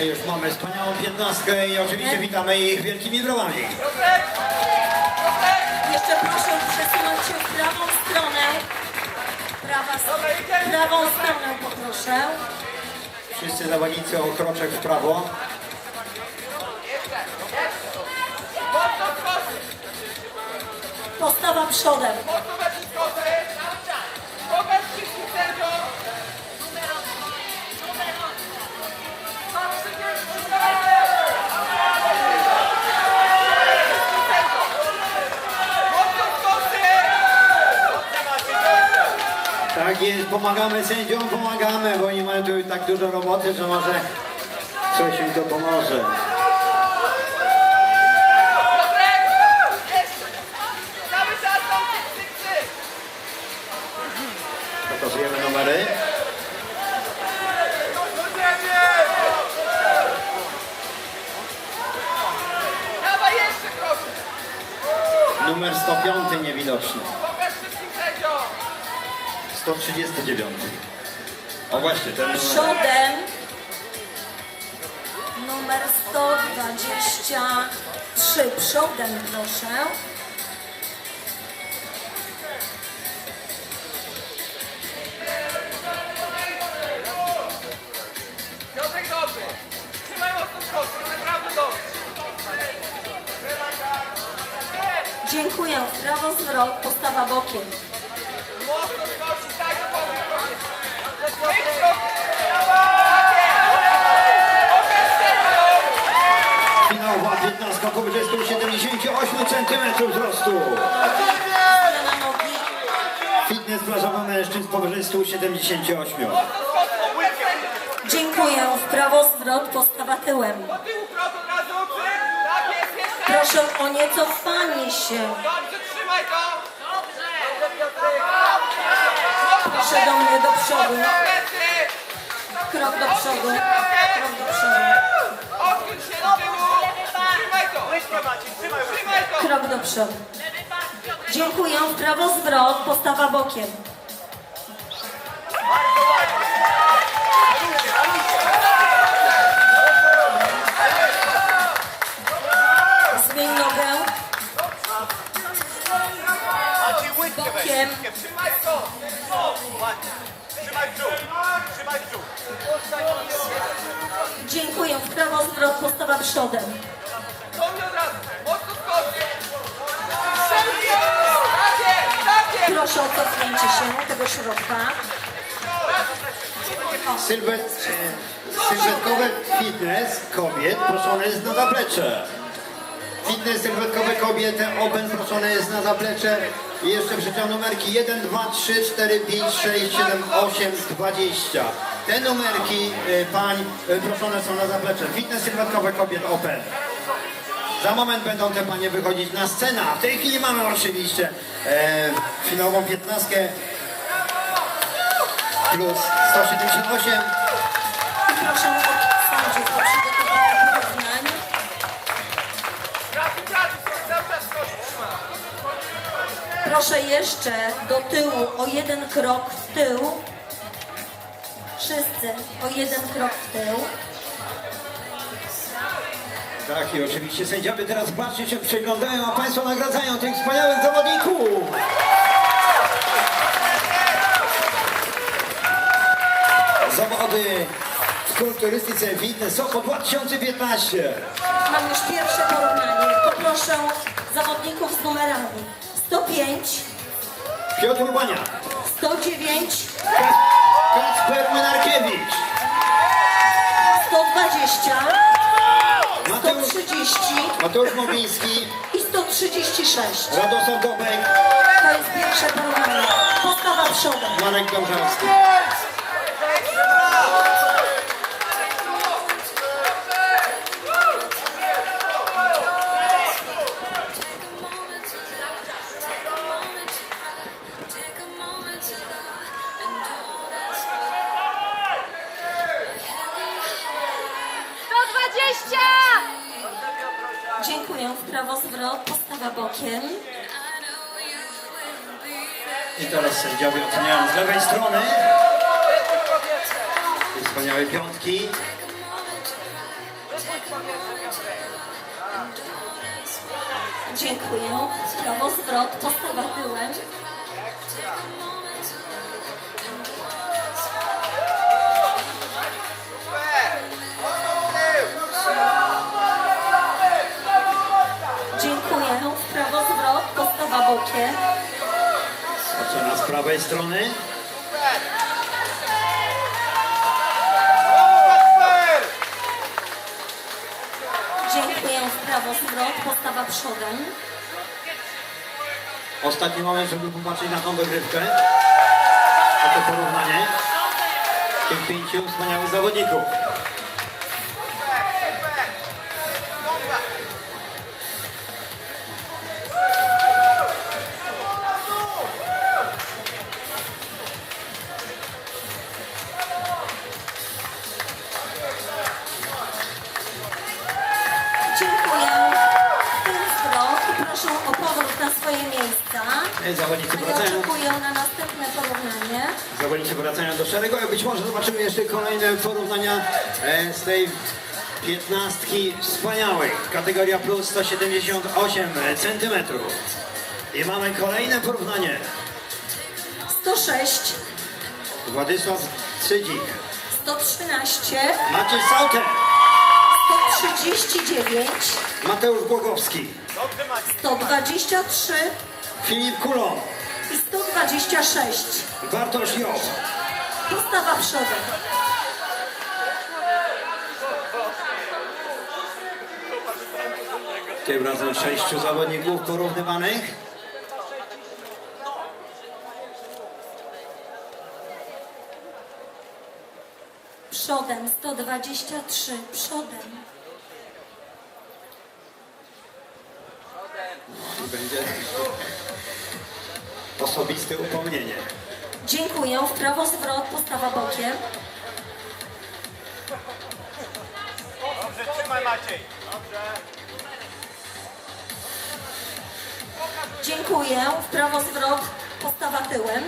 Już mamy wspaniałą piętnastkę i oczywiście witamy ich wielkimi brawami. Jeszcze proszę przesunąć się w prawą stronę. Prawa, prawą stronę poproszę. Wszyscy zawodnicy o kroczek w prawo. Postawa przodem. Pomagamy sędziom, pomagamy, bo oni mają tu tak dużo roboty, że może coś im to pomoże. 139. O właśnie, ten numer. Przodem. Numer 123. Przodem proszę. Dziękuję. Prawo zwrot. Postawa bokiem. Sędziom! Finałowa 15 powyżej 178 cm wzrostu. Fitness plażowy mężczyzn powyżej 178. Dziękuję. W prawo zwrot. Postawa tyłem. Proszę o niecofanie się. Dobrze, trzymaj to! Proszę do mnie do przodu. Krok do przodu. Krok do przodu. Krok do przodu. Dziękuję. W prawo zwrot. Postawa bokiem. Jest! Proszę o cofnięcie się tego środka. E, sylwetkowy fitness kobiet proszony jest na zaplecze. Fitness sylwetkowy kobiet open proszony jest na zaplecze. I jeszcze przeczytam numerki 1, 2, 3, 4, 5, 6, 7, 8, 20. Te numerki e, pań e, proszone są na zaplecze. Fitness sylwetkowy kobiet open. Za moment będą te panie wychodzić na scenę. A W tej chwili mamy oczywiście e, finałową 15 plus 178. Proszę o! Proszę jeszcze do tyłu o jeden krok w tył. Wszyscy o jeden krok w tył. Tak i oczywiście sędziowie teraz patrzcie się, przyglądają, a Państwo nagradzają tych wspaniałych zawodników. Zawody w kulturystyce fitness Soko 2015. Mam już pierwsze porównanie. Poproszę zawodników z numerami 105, Piotr Urbania, 109, Kas Kacper Mynarkiewicz, 120, Mateusz, 130 Mateusz Mowiński, i 136. Radosław Gobek, To jest pierwsze porównanie. Postawa przodem. Marek Dążalski. Zwrot, postawa bokiem. I teraz sędziowie oceniają z lewej strony. Wspaniałe piątki. Dziękuję. Prawo zwrot, postawa tyłem. Bokiem. Ocena z prawej strony. Dziękuję. W prawo zwrot, postawa przodem. Ostatni moment, żeby popatrzeć na tą dogrywkę. Na to porównanie. Tych pięciu wspaniałych zawodników. Zawodnicy A ja wracają. oczekuję na następne porównanie. Zawodnicy wracają do szeregu, a być może zobaczymy jeszcze kolejne porównania e, z tej piętnastki wspaniałych. Kategoria plus 178 cm. I mamy kolejne porównanie. 106, Władysław Cydzik, 113, Maciej Sauter, 139, Mateusz Głogowski, 123 Filip Kulon, i 126. Bartosz Job. Postawa przodem. Tym razem sześciu zawodników porównywanych. Przodem 123. Przodem. Będzie osobiste upomnienie. Dziękuję. W prawo zwrot, postawa bokiem. Dobrze, trzymaj Maciej. Dziękuję. W prawo zwrot, postawa tyłem.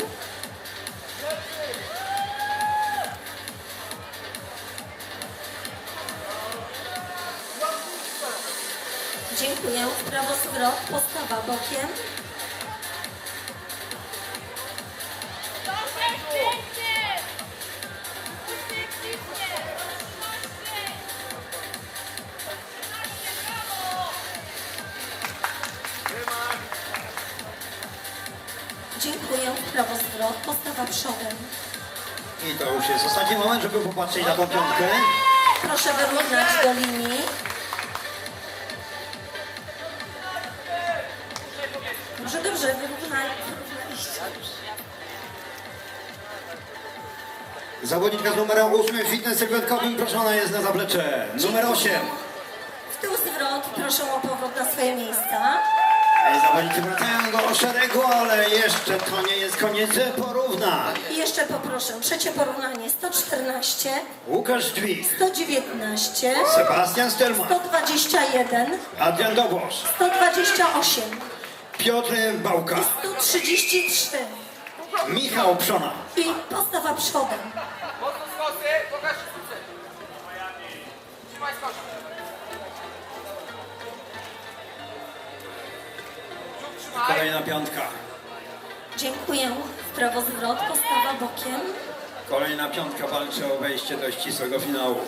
Dziękuję. W prawo zwrot, postawa bokiem. I to już jest ostatni moment, żeby popatrzeć na tą piątkę. Proszę wyrównać do linii. Dobrze, dobrze, wyrównaj. wyrównaliście. Zawodniczka z numerem 8 fitness sylwetkowym proszona jest na zaplecze. Numer 8. W tył zwrot, proszę o powrót na swoje miejsca. Zawodnicy wracają do szeregu, ale jeszcze to nie jest koniec porównań. I jeszcze poproszę, trzecie porównanie 114, Łukasz Dźwig, 119, Sebastian Stelman, 121, Adrian Dobosz, 128 Piotr Bałka, i 133. Michał Przona. I postawa przodem. Mocno skosy, pokaż. Trzymaj. Kolejna piątka. Dziękuję. W prawo zwrot, postawa bokiem. Kolejna piątka walczy o wejście do ścisłego finału.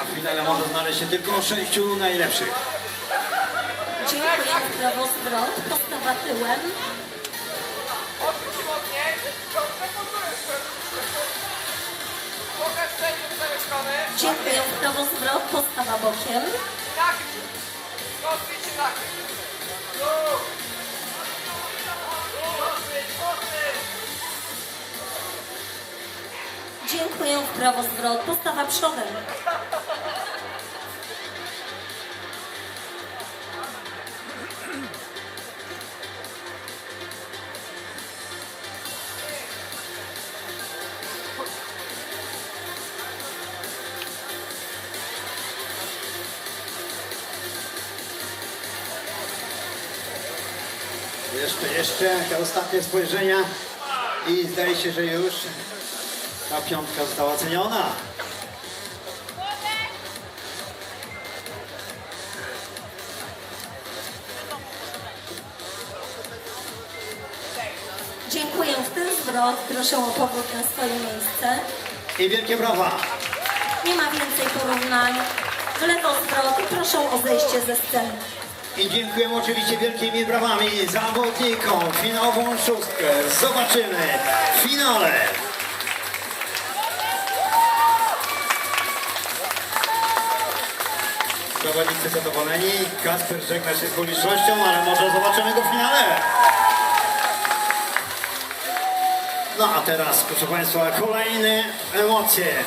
A w finale może znaleźć się tylko sześciu najlepszych. Dziękuję. W prawo zwrot, postawa tyłem. Dziękuję. W prawo zwrot, postawa bokiem. Dziękuję. Prawo zwrot, postawa przodem. jeszcze, jeszcze te ostatnie spojrzenia i zdaje się, że już ta piątka została ceniona. Dziękuję w ten zwrot. Proszę o powrót na swoje miejsce. I wielkie brawa. Nie ma więcej porównań. W lewo zwrot. Proszę o zejście ze sceny. I dziękujemy oczywiście wielkimi brawami zawodnikom. Finałową szóstkę zobaczymy w finale. Zawodnicy zadowoleni. Kasper żegna się z publicznością, ale może zobaczymy go w finale. No a teraz, proszę Państwa, kolejne emocje.